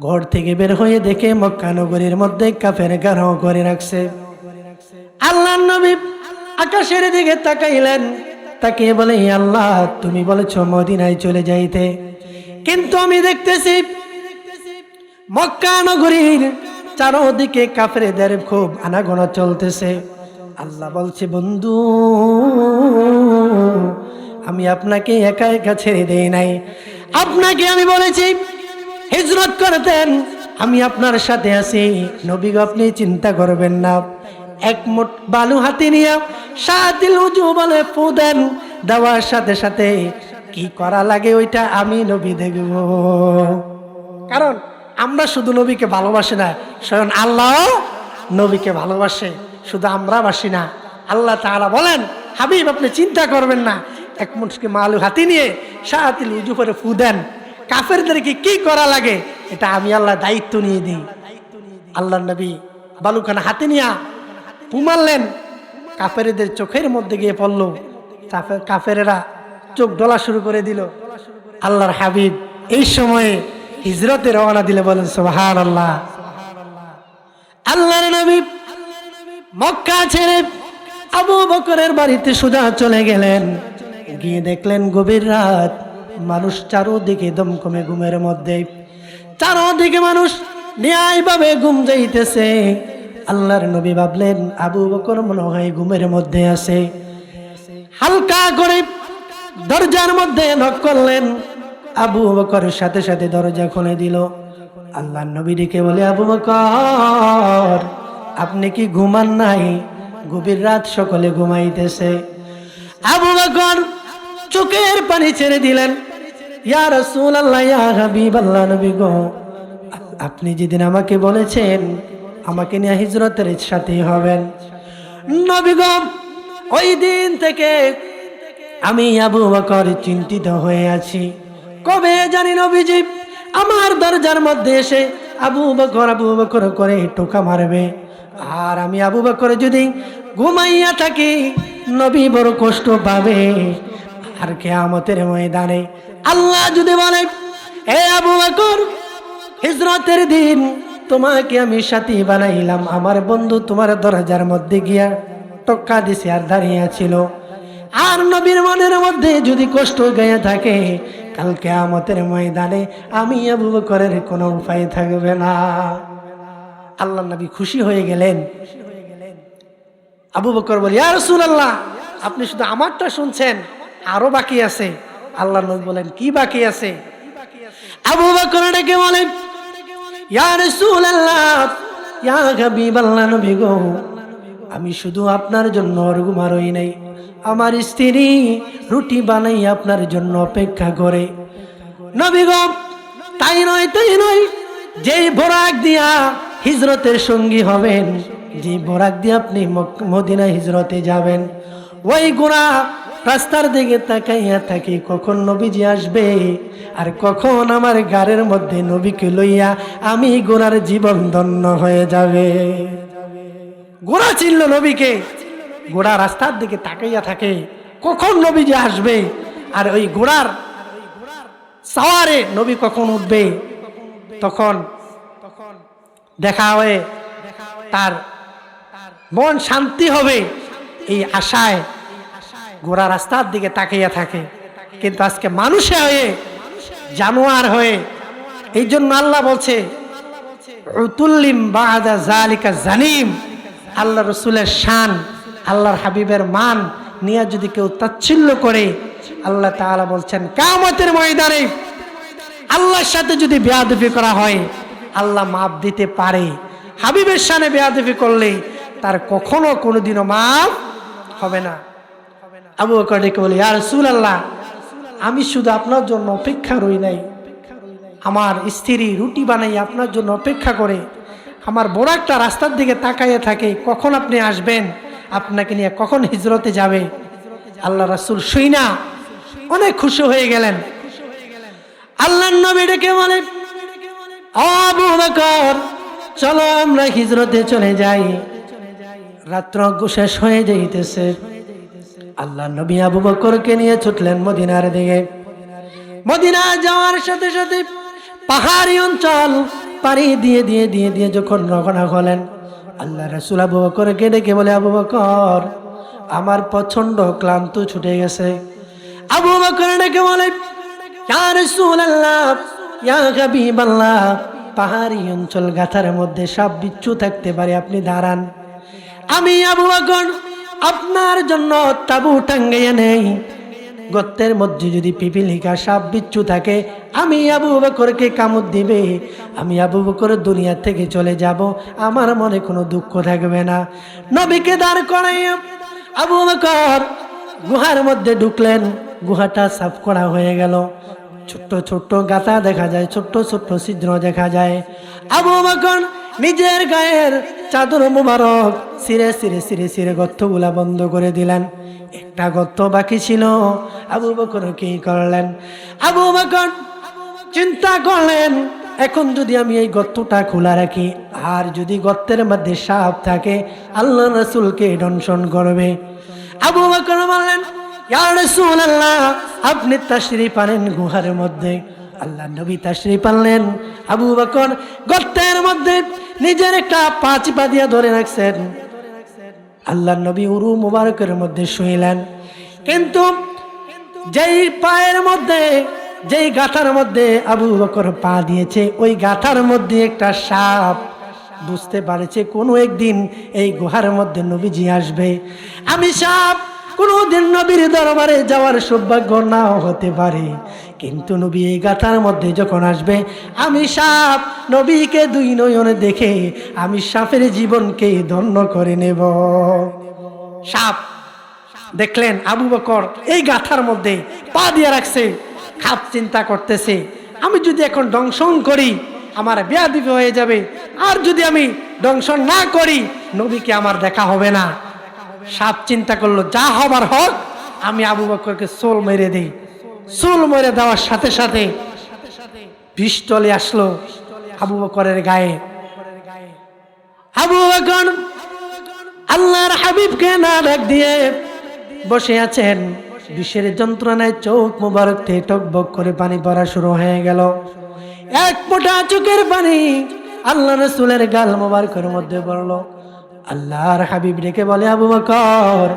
ঘর থেকে বের হয়ে দেখে মক্কা নগরীর মধ্যে কাফের গারো করে রাখছে। আল্লাহ নবী আকাশের দিকে তাকাইলেন। তাকে বলে, "হে আল্লাহ, তুমি বলেছ মদিনায় চলে যাইতে। কিন্তু আমি দেখতেছি মক্কা নগরীর চারোদিকে কাফেরদের খুব আনাগোনা চলতেছে। আল্লাহ বলছে, বন্ধু আমি আপনাকে একা একা ছেড়ে দেই নাই। আপনাকে আমি বলেছি হিজরত করতেন আমি আপনার সাথে আছি। নবী গো, আপনি চিন্তা করবেন না। এক মুঠ বালু হাতে নিয়ে সাতিল উজু বলে ফু দেন দেওয়ার সাথে সাথে কি করা লাগে ওইটা আমি নবী দেখব কারণ আমরা শুধু নবীকে ভালোবাসি না স্বয়ং আল্লাহ নবীকে ভালোবাসে। শুধু আমরা বাসি না। আল্লাহ তাআলা বলেন হাবিব আপনি চিন্তা করবেন না। এক মুঠকে মালু হাতি নিয়ে সাহাতিল উজু করে ফু দেন। কাফেরদেরকে কি করা লাগে, এটা আমি আল্লাহ দায়িত্ব নিয়ে দিই। আল্লাহ নবী বালুখানা হাতে নিয়া ফু মারলেন। কাফেরদের চোখের মধ্যে গিয়ে পড়ল। কাফের- কাফেরেরা চোখ ডলা শুরু করে দিল। আল্লাহর হাবিব এই সময়ে হিজরতে রওনা দিলে বলেন সোহান আল্লাহ আল্লাহর নবী মক্কা ছেড়ে আবু বকরের বাড়িতে সোজা চলে গেলেন। গিয়ে দেখলেন গভীর রাত। মানুষ চারোদিকে দমকমে ঘুমের মধ্যে। চারোদিকে মানুষ ন্যায়ভাবে ঘুম যাইতেছে। আল্লাহর নবী ভাবলেন, আবু বকর মনে হয় ঘুমের মধ্যে আছে। হালকা করে দরজার মধ্যে নক করলেন। আবু বকরের সাথে সাথে দরজা খুলে দিল। আল্লাহ নবী ডেকে বলে, আবু বকর, আপনি কি ঘুমান নাই? গভীর রাত সকলে ঘুমাইতেছে। আবু বকর চোখের পানি ছেড়ে দিলেন। আল্লাহ নবী গো, আপনি যেদিন আমাকে বলেছেন, আমাকে নিয়ে হিজরতের সাথে হবেন। ওই দিন থেকে আমি আবু বকর চিন্তিত হয়ে আছি। কবে জানি নবীজি আমার দরজার মধ্যে এসে আবু বকর আবু বকর করে টোকা মারবে। আর আমি আবু বকর যদি ঘুমাইয়া থাকি, নবী বড় কষ্ট পাবে। আর কেয়ামতের ময়দানে। আল্লাহ যদি বলে এ আবু বকর, হিজরতের দিন তোমাকে আমি সাথী বানাইলাম। আমার বন্ধু তোমার দরজার মধ্যে গিয়া টক্কা দিছে আর দাঁড়িয়ে ছিল। আর নবীর মনের মধ্যে যদি কষ্ট গেয়ে থাকে কালকে আমতের ময়দানে আমি আবু বকরের কোনো উপায় থাকবে না। আল্লাহ নবী খুশি হয়ে গেলেন। আবু বকর বলি আর আল্লাহ আপনি শুধু আমারটা শুনছেন? আরও বাকি আছে। আল্লাহ নবী বলেন, কি বাকি আছে? আবু বকর ডেকে বলেন, ইয়া রাসূলুল্লাহ, ইয়া হাবিবাল্লাহ নবী গো, আমি শুধু আপনার জন্য অরগুমারই নাই। আমার স্ত্রী রুটি বানাই আপনার জন্য অপেক্ষা করে। নবী গো, তাই নয় তাই নয়, যেই বরাক দিয়া হিজরতের সঙ্গী হবেন যে বরাক দিয়ে আপনি মদিনা হিজরতে যাবেন, ওই গোড়া রাস্তার দিকে তাকাইয়া থাকি, কখন নবীজি আসবে? আর কখন আমার গাড়ির মধ্যে নবীকে লইয়া আমি গোড়ার জীবন ধন্য হয়ে যাবে? গোড়া চিনল নবীকে। গোড়া রাস্তার দিকে তাকাইয়া থাকে, কখন নবীজি আসবে? আর ওই গোড়ার সাওয়ারে নবী কখন উঠবে? তখন তখন দেখা হয়ে তার মন শান্তি হবে, এই আশায় গোড়া রাস্তার দিকে তাকাইয়া থাকে। কিন্তু আজকে মানুষে হয়ে, জানোয়ার হয়ে এই জন্য আল্লাহ বলছে জালিকা জানিম। আল্লাহ রসুলের শান, আল্লাহর হাবিবের মান নিয়ে যদি কেউ তাচ্ছিল্য করে, আল্লাহ তাআলা বলছেন কামতের ময়দানে আল্লাহর সাথে যদি বেয়াদফি করা হয়, আল্লাহ মাপ দিতে পারে। হাবিবের সামনে বেয়াদফি করলে তার কখনো কোনোদিনও মাপ হবে না। আবু বকর ডেকে বলে আর সুল আল্লাহ আমি শুধু আপনার জন্য অপেক্ষা রই নাই। আমার স্ত্রী রুটি বানাই আপনার জন্য অপেক্ষা করে। আমার বড় একটা রাস্তার দিকে তাকাইয়ে থাকে, কখন আপনি আসবেন? আপনাকে নিয়ে কখন হিজরতে যাবে? আল্লাহ রাসুল শুইনা অনেক খুশি হয়ে গেলেন। আল্লাহ নবী ডেকে বলে, "ও আবু বকর, চলো আমরা হিজরতে চলে যাই। রাত্র শেষ হয়ে যাইতেছে। আল্লাহ নবী আবু বকরকে নিয়ে ছুটলেন মদিনার দিকে। মদিনা যাওয়ার সাথে সাথে পাহাড়ি অঞ্চল পাড়ি দিয়ে দিয়ে দিয়ে দিয়ে যখন রওনা হলেন, আল্লাহ রাসুল আবু বকরকে ডেকে বলে, আবু বকর, আমার প্রচণ্ড ক্লান্ত ছুটে গেছে। আবু বকর ডেকে বলে পাহাড়ি অঞ্চল গাথার মধ্যে সব বিচ্ছু থাকতে পারে, আপনি দাঁড়ান। আমি আবু বকর আপনার জন্য তাবু টাঙ্গাইয়া নেই। গর্তের মধ্যে যদি পিপিলিকা সাপ বিচ্ছু থাকে, আমি আবু বকরকে কামড় দিবে। আমি আবু বকর দুনিয়া থেকে চলে যাব, আমার মনে কোনো দুঃখ থাকবে না। নবীকে দাঁড় করাইয়া আবু বকর গুহার মধ্যে ঢুকলেন। গুহাটা সাফ করা হয়ে গেল। ছোট্ট ছোট্ট গাতা দেখা যায়, ছোট্ট ছোট্ট ছিদ্র দেখা যায়। আবু বকর নিজের গায়ের চাদর মুবারক সিরে সিরে সিরে সিরে গর্তগুলা বন্ধ করে দিলেন। একটা গর্ত বাকি ছিল। আবু বকর কি করলেন? আবু বকর চিন্তা করলেন, এখন যদি আমি এই গর্তটা খোলা রাখি, আর যদি গর্তের মধ্যে সাপ থাকে, আল্লাহ রসুলকে দংশন করবে। আবু বকর বললেন আপনি তাশরীফ আনেন গুহার মধ্যে। আল্লাহ নবী তাশরীফ আনলেন। আবু বকর গর্তের মধ্যে নিজের একটা পা চিপা দিয়া ধরে রাখছেন। আল্লাহ নবী উরু মুবারকের মধ্যে শুইলেন। কিন্তু যেই পায়ের মধ্যে, যেই গাথার মধ্যে আবু বকর পা দিয়েছে, ওই গাথার মধ্যে একটা সাপ বুঝতে পারেছে, কোনো একদিন এই গুহার মধ্যে নবীজি আসবে। আমি সাপ কোনোদিন নবীর দরবারে যাওয়ার সৌভাগ্য নাও হতে পারে। কিন্তু নবী এই গাথার মধ্যে যখন আসবে আমি সাপ নবীকে দুই নয়নে দেখে আমি সাপের জীবনকে ধন্য করে নেব। সাপ, দেখলেন আবু বকর এই গাথার মধ্যে পা দিয়ে রাখছে, খাপ চিন্তা করতেছে। আমি যদি এখন দংশন করি, আমার বেয়াদিপি হয়ে যাবে। আর যদি আমি দংশন না করি, নবীকে আমার দেখা হবে না। সাপ চিন্তা করল, যা হবার হোক, আমি আবু বকরকে সোল মেরে দিই। সোল মরে দেওয়ার সাথে সাথে বিষ চলে আসলো আবু বকরের গায়ে। আবু বকর আল্লাহর হাবিবকে না ডাক দিয়ে বসে আছেন। বিষের যন্ত্রণায় চোখ মুবারক থেকে টকবক করে পানি পড়া শুরু হয়ে গেল। এক ফোঁটা চোখের পানি আল্লাহ রসুলের গাল মুবারকের মধ্যে পড়ল। আল্লাহর হাবিব ডেকে বলে, আবু বকর,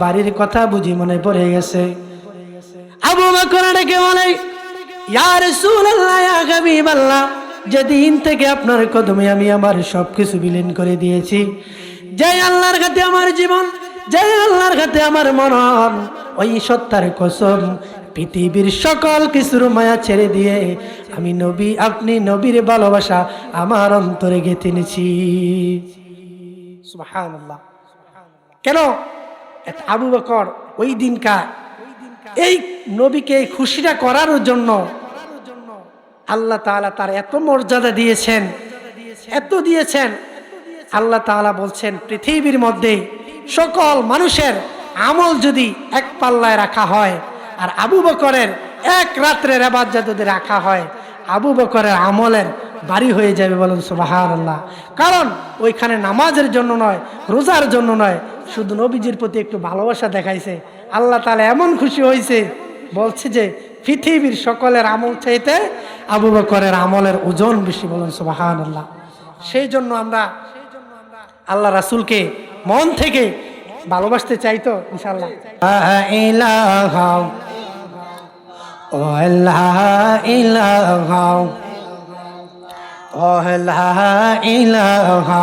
বাড়ির কথা বুঝি মনে পড়ে গেছে। আবু বকর ডেকে বলে, ইয়া রাসূলুল্লাহ, ইয়া হাবিবাল্লাহ, যেদিন থেকে আপনার কদমে আমি আমার সব কিছু বিলীন করে দিয়েছি যে আল্লাহর কাছে আমার জীবন যে আল্লাহর কাছে আমার মরণ, ওই সত্তার কসম পৃথিবীর সকল কিছুর মায়া ছেড়ে দিয়ে আমি নবী, আপনি নবীর ভালোবাসা আমার অন্তরে গেঁথে নিছি কেন? আবু বকর ওই দিনকার এই নবীকে খুশিটা করার জন্য আল্লাহ তাআলা তার এত মর্যাদা দিয়েছেন, এত দিয়েছেন। আল্লাহ তাআলা বলছেন, পৃথিবীর মধ্যে সকল মানুষের আমল যদি এক পাল্লায় রাখা হয়, আর আবু বকরের এক রাত্রের আবাদ যদি রাখা হয়, আবু বকরের আমলের বাড়ি হয়ে যাবে বলুন সুবাহান আল্লাহ কারণ ওইখানে নামাজের জন্য নয়, রোজার জন্য নয়, শুধু নবীজির প্রতি একটু ভালোবাসা দেখাইছে। আল্লাহ তাহলে এমন খুশি হয়েছে, বলছে যে পৃথিবীর সকলের আমল চাইতে আবু বকরের আমলের ওজন বেশি বলুন সুবাহান আল্লাহ সেই জন্য আমরা আল্লাহ রাসুলকে মন থেকে ভালোবাসতে চাই তো ইনশাল্লাহ ইলাহা আল্লাহ ইলাহা।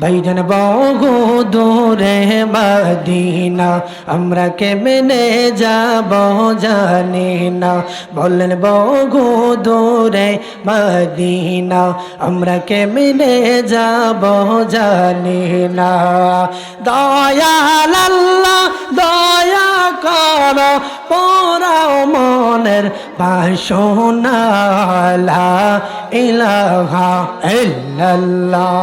ভাইজান বহু দূরে মদিনা আমরা কেমনে যাব জানি না। বললেন বহু দূরে মদিনা আমরা কেমনে যাব জানি না। দয়াল দয়া করো পরাও মনের বাসনা ইলাহা ইল্লাল্লাহ।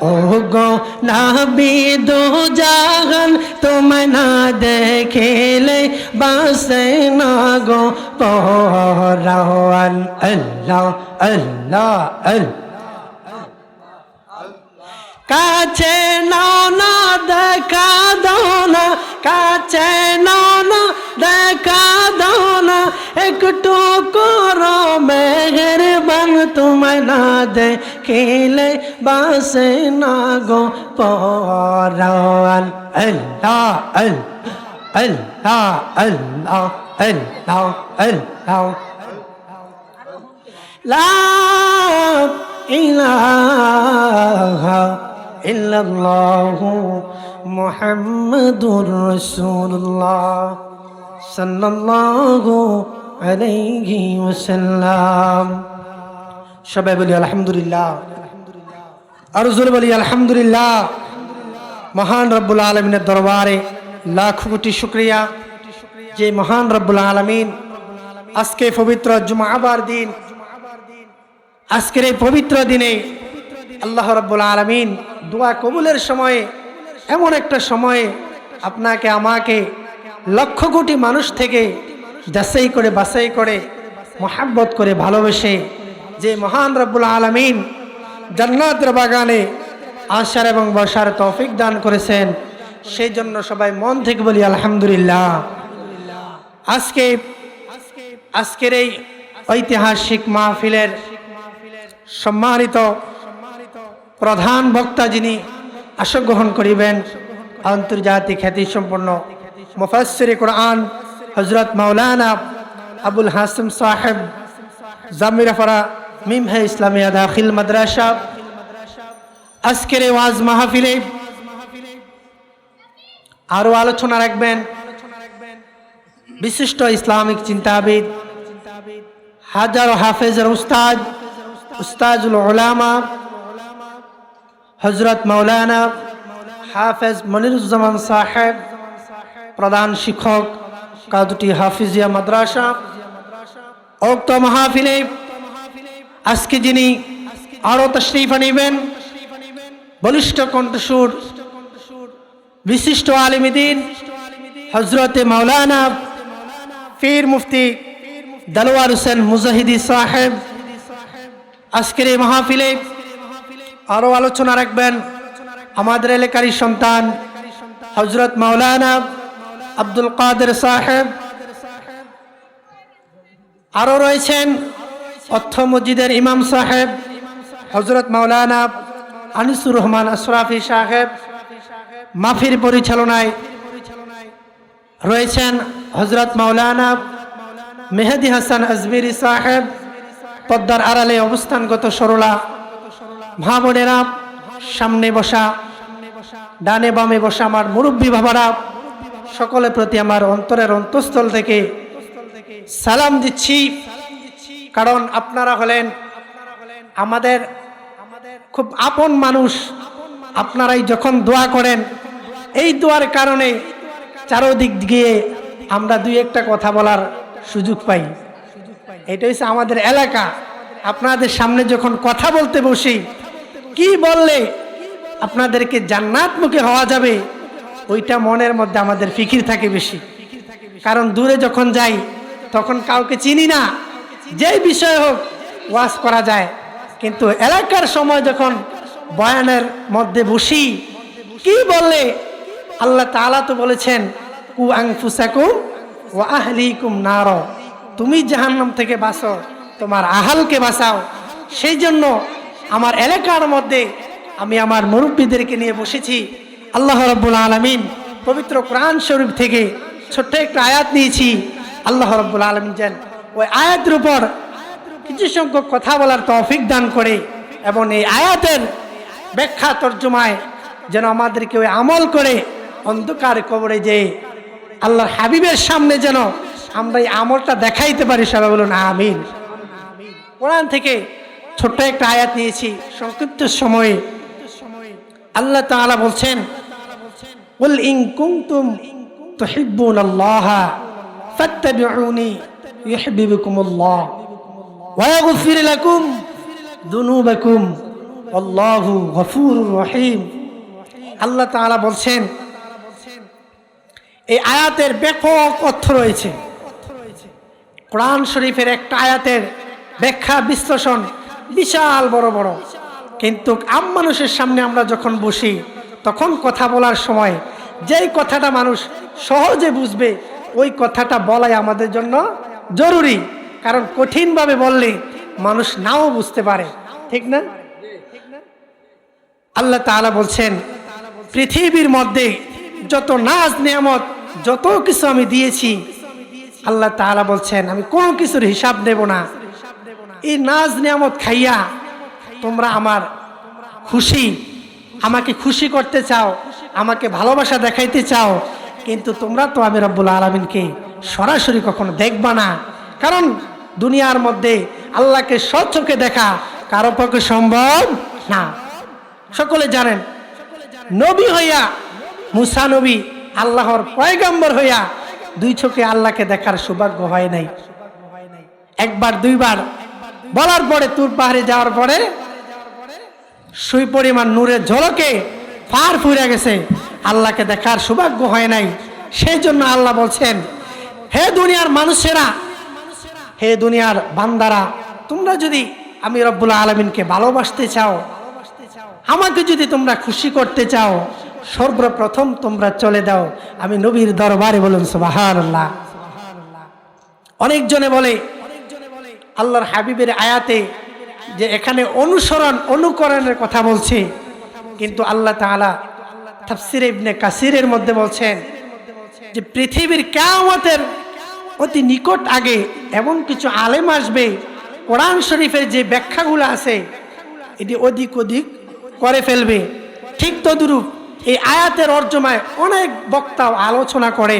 গো নাবি দো জাহান, তোমায় না দেখেলে বাসে না গো পরান আল্লাহ আল্লাহ কাছে নাও না দেখা দাও না কাছে নাও না দেখা দাও না একটু করো মেহেরবান, তোমায় না দে খেলে বাসে না গো পরান আল্লাহ আল্লাহ আল্লাহ আল্লাহ আল্লাহ লা ইলাহা ইল্লাল্লাহু মুহাম্মাদুর রাসূলুল্লাহ সাল্লাল্লাহু আলাইহি ওয়াসাল্লাম সবাই বলি, আলহামদুলিল্লাহ। আর জোরে বলি, আলহামদুলিল্লাহ। মহান রব্বুল আলমিনের দরবারে লাখ কোটি শুক্রিয়া। যে মহান রব্বুল আলমিন আজকে পবিত্র জুমাবার দিন, আজকের এই পবিত্র দিনে আল্লাহ রব্বুল আলমিন দোয়া কবুলের সময়ে, এমন একটা সময়ে আপনাকে, আমাকে লক্ষ কোটি মানুষ থেকে যাচাই করে, বাছাই করে, মহাব্বত করে, ভালোবেসে যে মহান রব্বুল আলমিন জান্নাতের বাগানে আসার এবং বসার তৌফিক দান করেছেন, সেই জন্য সবাই মন থেকে বলি আলহামদুলিল্লাহ। আজকে, আজকের এই ঐতিহাসিক মাহফিলের সম্মানিত প্রধান বক্তা যিনি আসক গ্রহণ করিবেন, আন্তর্জাতিক খ্যাতিসম্পন্ন মুফাসসির কোরআন হজরত মাওলানা আবুল হাসিম সাহেব জামিরাফারা মিমহে ইসলামিয়া দাখিল মাদ্রাসা। আজকের এই ওয়াজ মাহফিলে আরও আলোচনা রাখবেন। বিশিষ্ট ইসলামিক চিন্তাবিদ, হাজার হাফেজের উস্তাদ, উস্তাজুল ওলামা হজরত মৌলানা হাফেজ মনিরুজ্জামান সাহেব, প্রধান শিক্ষক, কাদুটি হাফিজিয়া মাদ্রাসা। উক্ত মাহফিলে আজকে যিনি আরও তশরিফ আনিবেন, বলিষ্ঠ কণ্ঠসুর বিশিষ্ট আলিমিদিন হজরতে মাওলানা পীর মুফতি দালোয়ার হোসেন মুজাহিদি সাহেব, আজকের এই মাহফিলে আরও আলোচনা রাখবেন আমাদের এলাকারই সন্তান হজরত মাওলানা আব্দুল কাদের সাহেব। আরও রয়েছেন অর্থ মসজিদের ইমাম সাহেব হজরত মাওলানা আনিসুর রহমান আশরাফি সাহেব, মাফির পরিচালনায় রয়েছেন হজরত মাওলানা মেহেদি হাসান আজমিরি সাহেব। পদ্মার আড়ালে অবস্থানগত সরলা, মা বোনেরা সামনে বসা, ডানে বামে বসা আমার মুরব্বী বাবারা, সকলের প্রতি আমার অন্তরের অন্তঃস্থল থেকে সালাম দিচ্ছি। কারণ আপনারা হলেন আমাদের খুব আপন মানুষ। আপনারাই যখন দোয়া করেন, এই দোয়ার কারণে চারোদিক গিয়ে আমরা দুই একটা কথা বলার সুযোগ পাই। এটা হচ্ছে আমাদের এলাকা। আপনাদের সামনে যখন কথা বলতে বসি, কি বললে আপনাদেরকে জান্নাতমুখী হওয়া যাবে, ওইটা মনের মধ্যে আমাদের ফিকির থাকে বেশি। কারণ দূরে যখন যাই, তখন কাউকে চিনি না। যেই বিষয় হোক ওয়াজ করা যায়। কিন্তু এলাকার সময় যখন বয়ানের মধ্যে বসি, কি বললে আল্লাহ তাআলা তো বলেছেন, কু আংফুসাকুম ও আহলিকুম নার। তুমি জাহান্নাম থেকে বাঁচো, তোমার আহালকে বাঁচাও। সেই জন্য আমার এলাকার মধ্যে আমি আমার মুরব্বীদেরকে নিয়ে বসেছি। আল্লাহ রব্বুল আলমিন পবিত্র কোরআন শরীফ থেকে ছোট্ট একটা আয়াত নিয়েছি। আল্লাহ রব্বুল আলমিন যেন ওই আয়াতের উপর কিছু সংখ্যক কথা বলার তৌফিক দান করে এবং এই আয়াতের ব্যাখ্যা তর্জমায় যেন আমাদেরকে ওই আমল করে অন্ধকার কবরে যে আল্লাহর হাবিবের সামনে যেন আমরা এই আমলটা দেখাইতে পারি, সবাই বলুন আমিন। কোরআন থেকে ছোট্ট একটা আয়াত নিয়েছি, সংক্ষিপ্ত সময়ে। আল্লাহ তাআলা বলছেন বল ইং কুমতুম তহিব্বুন আল্লাহ ফাত্তাবিউনি ইহবিবকুমুল্লাহ ওয়াগফির লাকুম দুনুবাকুম আল্লাহু গফুরুর রহিম। আল্লাহ তাআলা বলছেন, এই আয়াতের ব্যাপক অর্থ রয়েছে। কোরআন শরীফের একটা আয়াতের ব্যাখ্যা, বিশ্লেষণ বিশাল বড় বড়। কিন্তু আম মানুষের সামনে আমরা যখন বসি, তখন কথা বলার সময় যেই কথাটা মানুষ সহজে বুঝবে, ওই কথাটা বলাই আমাদের জন্য জরুরি, কারণ কঠিনভাবে বললে মানুষ নাও বুঝতে পারে। ঠিক না? আল্লাহ তাআলা বলছেন, পৃথিবীর মধ্যে যত নাজ, নিয়ামত, যত কিছু আমি দিয়েছি, আল্লাহ তাআলা বলছেন, আমি কোনো কিছুর হিসাব দেব না। এই নাজ, নিয়ামত খাইয়া তোমরা আমার খুশি, আমাকে খুশি করতে চাও, আমাকে ভালোবাসা দেখাইতে চাও, কিন্তু তোমরা তো আমি রব্বুল আলমিনকে সরাসরি কখনো দেখবা না। কারণ দুনিয়ার মধ্যে আল্লাহকে স্বচোখে দেখা কারও পক্ষে সম্ভব না। সকলে জানেন, নবী হইয়া মুসা নবী আল্লাহর পয়গাম্বর হইয়া দুই চোখে আল্লাহকে দেখার সৌভাগ্য হয় নাই। একবার, দুইবার, বলার পরে তুর পাহাড়ে যাওয়ার পরে সুই পরিমাণ নূরের ঝলকে পার ফুরে গেছে। আল্লাহকে দেখার সৌভাগ্য হয় নাই। সেই জন্য আল্লাহ বলছেন হে দুনিয়ার মানুষেরা, হে দুনিয়ার বান্দারা, তোমরা যদি আমি রব্বুল্লাহ আলমিনকে ভালোবাসতে চাও, আমাকে যদি তোমরা খুশি করতে চাও, সর্বপ্রথম তোমরা চলে দাও। আমি নবীর দরবারে বলুন সুবাহান অনেকজনে বলে, আল্লাহর হাবিবের আয়াতে যে এখানে অনুসরণ, অনুকরণের কথা বলছে। কিন্তু আল্লাহ তাআলা তাফসির ইবনে কাসিরের মধ্যে বলছেন যে, পৃথিবীর কেয়ামতের অতি নিকট আগে এমন কিছু আলেম আসবে, কোরআন শরীফের যে ব্যাখ্যাগুলো আছে, এটি অধিক অধিক করে ফেলবে। ঠিক তদুরূপ এই আয়াতের অর্জমায় অনেক বক্তাও আলোচনা করে।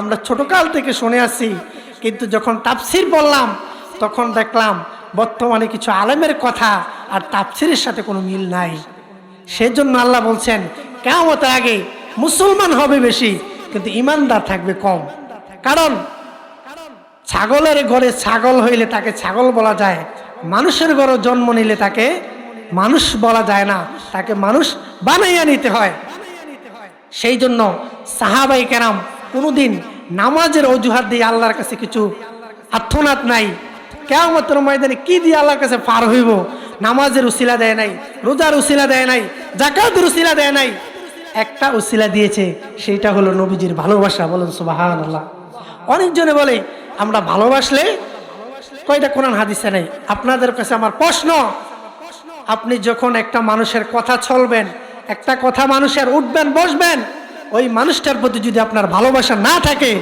আমরা ছোটকাল থেকে শুনে আসছি, কিন্তু যখন তাপসির বললাম, তখন দেখলাম বর্তমানে কিছু আলেমের কথা আর তাফসিরের সাথে কোনো মিল নাই। সেজন্য আল্লাহ বলছেন কেমতের আগে মুসলমান হবে বেশি, কিন্তু ইমানদার থাকবে কম। কারণ ছাগলের ঘরে ছাগল হইলে তাকে ছাগল বলা যায়। মানুষের ঘরে জন্ম নিলে তাকে মানুষ বলা যায় না। তাকে মানুষ বানাইয়া নিতে হয়। সেই জন্য সাহাবাই কেরাম কোনোদিন নামাজের অজুহাত দিয়ে আল্লাহর কাছে কিছু আর্থনাথ নাই। কেমতের ময়দানে কি দিয়ে আল্লাহর কাছে পার হইব? নামাজের উসিলা দেয় নাই, রোজার উসিলা দেয় নাই জাকাতের উসিলা দেয় নাই। একটা উসিলা দিয়েছে, সেইটা হলো নবীজির ভালোবাসা। বলুন সুবাহান আল্লাহ অনেকজনে বলে আমরা ভালোবাসলে, কয়টা কোরআন হাদিসে নেই? আপনাদের কাছে আমার প্রশ্ন, আপনি যখন একটা মানুষের কথা চলবেন একটা কথা মানুষের উঠবেন, বসবেন, ওই মানুষটার প্রতি যদি আপনার ভালোবাসা না থাকে,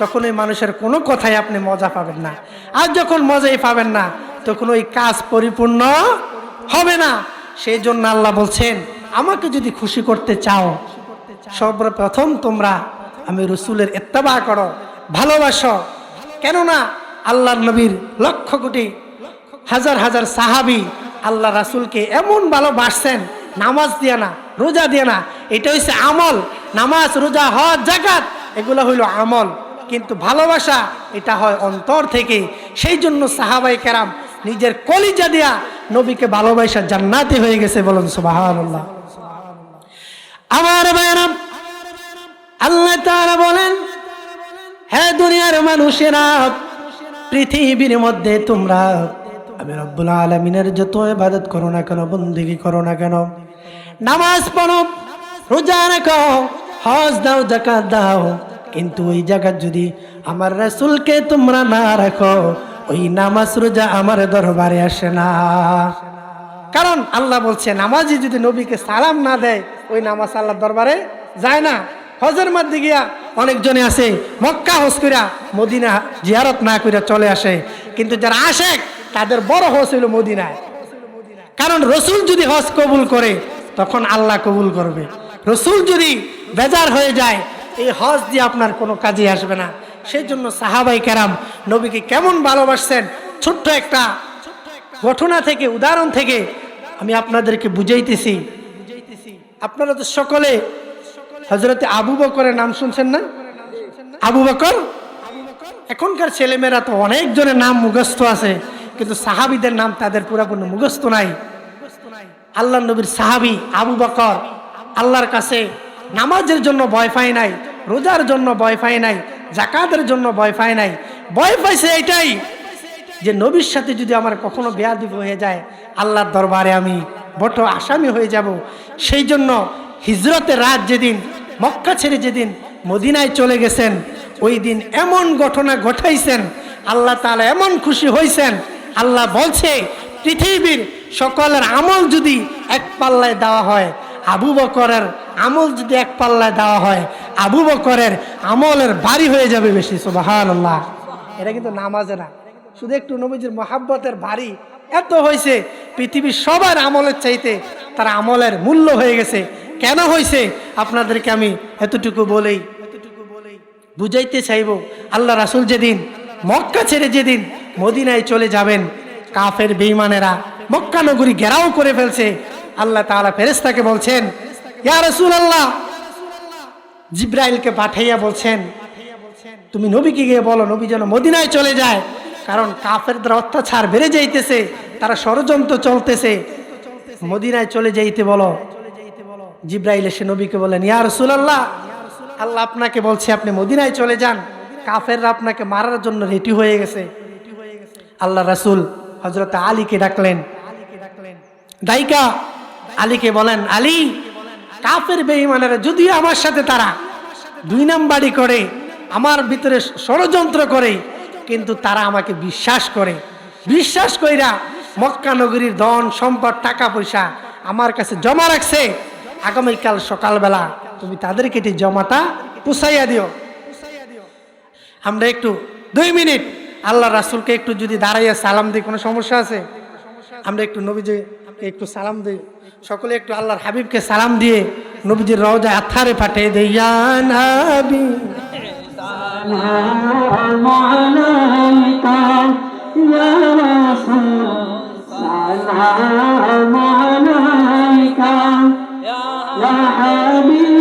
তখন ওই মানুষের কোনো কথাই আপনি মজা পাবেন না। আর যখন মজাই পাবেন না, তখন ওই কাজ পরিপূর্ণ হবে না। সেই জন্য আল্লাহ বলছেন, আমাকে যদি খুশি করতে চাও, সর্বপ্রথম তোমরা আমি রসুলের এত্তাবা করো, ভালোবাসো কেননা আল্লাহর নবীর লক্ষ কোটি, হাজার হাজার সাহাবি আল্লাহ রাসুলকে এমন ভালোবাসছেন, নামাজ দিয়ে না, রোজা দিয়ে না, এটা হচ্ছে আমল। নামাজ, রোজা, হজ জাকাত এগুলো হইল আমল। কিন্তু ভালোবাসা, এটা হয় অন্তর থেকে। সেই জন্য সাহাবাই কেরাম নিজের কলিজা দিয়া নবীকে ভালোবাসা জান্নাতি হয়ে গেছে বলুন ভাইরাম আল্লাহ তাআলা বলেন হ্যাঁ দুনিয়ার মানুষেরা, পৃথিবীর মধ্যে তোমরা। আমি রব্বুল আলমিনের যত ইবাদত করো না কেন, বন্দিগি করো না কেন, নামাজ পড়ো, রোজা রাখো, হজ দাও জাকাত দাও। কিন্তু ওই জায়গায় যদি আমার রাসূলকে তোমরা না রাখো, ওই নামাজ, রোজা আমার দরবারে আসে না। কারণ আল্লাহ বলছে, নামাজি যদি নবীকে সালাম না দেয়, ওই নামাজ আল্লাহ দরবারে যায় না। হজের মধ্যে গিয়া অনেকজনে আছে, মক্কা হজ কইরা মদিনা জিয়ারত না কইরা চলে আসে। কিন্তু যারা আসে তাদের বড় হজ হইল মদিনায়। কারণ রসুল যদি হজ কবুল করে, তখন আল্লাহ কবুল করবে। রসুল যদি বেজার হয়ে যায়, এই হজ দিয়ে আপনার কোনো কাজে আসবে না। সেই জন্য সাহাবাই কেরাম নবীকে কেমন ভালোবাসছেন? ছোট্ট একটা ঘটনা থেকে, উদাহরণ থেকে আমি আপনাদেরকে বুঝাইতেছি। আপনারা তো সকলে হজরতে আবু বকরের নাম শুনছেন না? আবু বকর? এখনকার ছেলেমেয়েরা তো অনেকজনের নাম মুখস্থ আছে, কিন্তু সাহাবিদের নাম তাদের পুরাপূর্ণ মুখস্থ নাই। আল্লাহ নবীর সাহাবি আবু বকর, আল্লাহর কাছে নামাজের জন্য ভয় পায় নাই, রোজার জন্য ভয় পায় নাই জাকাতের জন্য ভয় পায় নাই। ভয় পাইছে এটাই যে নবীর সাথে যদি আমার কখনো বেয়াদিব হয়ে যায়, আল্লাহর দরবারে আমি বট আসামি হয়ে যাব। সেই জন্য হিজরতের রাত যেদিন, মক্কা ছেড়ে যেদিন মদিনায় চলে গেছেন, ওই দিন এমন ঘটনা ঘটাইছেন, আল্লাহ তাআলা এমন খুশি হয়েছেন আল্লাহ বলছে, পৃথিবীর সকলের আমল যদি এক পাল্লায় দেওয়া হয়, আবু বকরের আমল যদি এক পাল্লায় দেওয়া হয়, আবু বকরের আমলের বাড়ি হয়ে যাবে বেশি সুবাহান আল্লাহ এটা কিন্তু নামাজে না। শুধু একটু নবীজির মহাব্বতের বাড়ি। এত হয়েছে পৃথিবীর সবার আমলের চাইতে তার আমলের মূল্য হয়ে গেছে। কেন হয়েছে আপনাদেরকে আমি এতটুকু বলেই বুঝাইতে চাইব। আল্লাহ রাসুল যেদিন মক্কা ছেড়ে যেদিন মদিনায় চলে যাবেন, কাফের বেইমানেরা মক্কা নগরী ঘেরাও করে ফেলছে। আল্লাহ তাআলা ফেরেশতাকে বলছেন রাসূল আল্লাহ জিব্রাইলকে পাঠাইয়া বলছেন, তুমি নবীকে গিয়ে বলো, নবী যেন মদিনায় চলে যায়। কারণ কাফেরদের অত্যাচার বেড়ে যাইতেছে, তারা ষড়যন্ত্র চলতেছে। মদিনায় চলে যাইতে বলো। জিব্রাইল এসে নবীকে বলেন ইয়া রাসূলুল্লাহ, আল্লাহ আপনাকে বলছে আপনি মদিনায় চলে যান। কাফেররা আপনাকে মারার জন্য রেডি হয়ে গেছে। আল্লাহ রাসূল হযরত আলীকে ডাকলেন। দাইকা আলীকে বলেন, আলী, কাফের বেঈমানেরা যদিও আমার সাথে তারা দুই নাম্বারই করে, আমার ভিতরে ষড়যন্ত্র করে, কিন্তু তারা আমাকে বিশ্বাস করে। বিশ্বাস কইরা মক্কা নগরীর ধন, সম্পদ, টাকা পয়সা আমার কাছে জমা রাখছে। আগামীকাল সকালবেলা তুমি তাদেরকে এটি জমাটা পুষাইয়া দিও। আমরা একটু দুই মিনিট আল্লাহ রাসুলকে একটু যদি দাঁড়াইয়া সালাম দিই, কোনো সমস্যা আছে? আমরা একটু নবীজি একটু সালাম দিই। সকলে একটু আল্লাহর হাবিবকে সালাম দিয়ে নবীজির রওজা আথারে পাঠিয়ে দেই, ইয়া নবী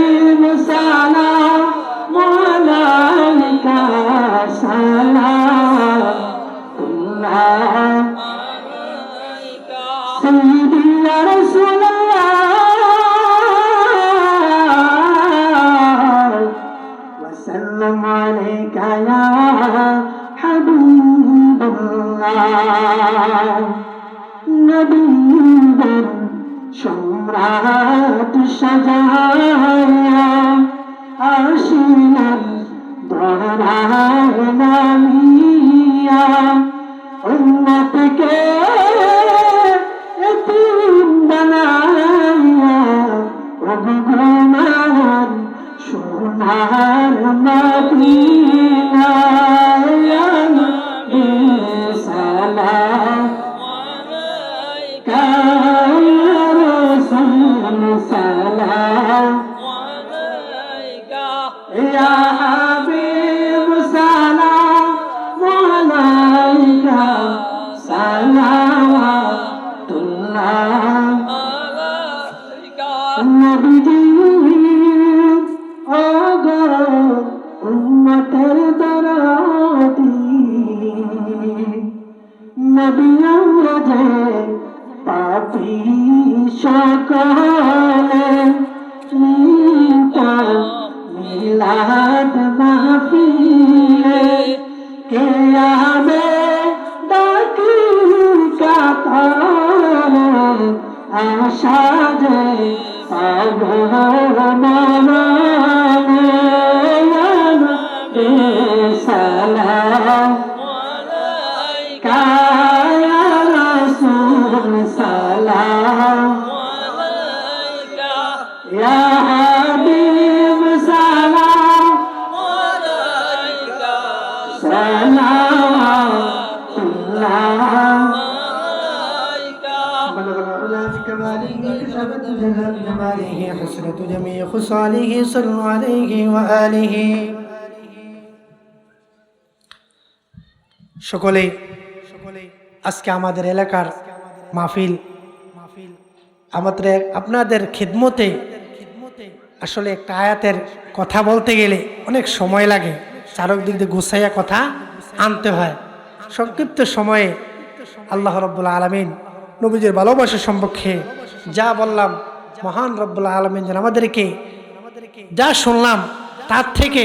যে পাগল মানে جماله حسنة جميع خصاله صلوا عليه وآله সকলে সকলে আজকে আমাদের এলাকার মাহফিল মাহফিল আমাদের আপনাদের খিদমতে আসলে একটা আয়াতের কথা বলতে গেলে অনেক সময় লাগে চারক দিক দিয়ে গুছাইয়া কথা আনতে হয় সংক্ষিপ্ত সময়ে আল্লাহ রব্বুল্লা আলমিন নবীজের ভালোবাসা সম্পর্কে যা বললাম মহান রব্বুল্লা আলমিন যেন আমাদেরকে যা শুনলাম, তার থেকে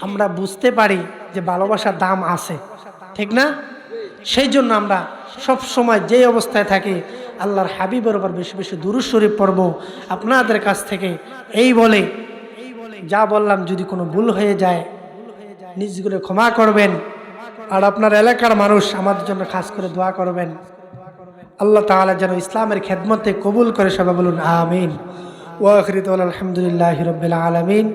আমরা বুঝতে পারি যে ভালোবাসার দাম আছে। ঠিক না? সেই জন্য আমরা সব সময় যে অবস্থায় থাকি, আল্লাহর হাবিবের উপর বেশি বেশি দুরুদ শরীফ পড়ব। আপনাদের কাছ থেকে এই বলে, যা বললাম যদি কোনো ভুল হয়ে যায়, নিজগুলো ক্ষমা করবেন। আর আপনার এলাকার মানুষ আমাদের জন্য খাস করে দোয়া করবেন। আল্লাহ তালা যেন ইসলামের খেদমতে কবুল করে সবাই বলুন আমিন। ওয়াখরিত আলহামদুলিল্লাহ রবিল আলমিন।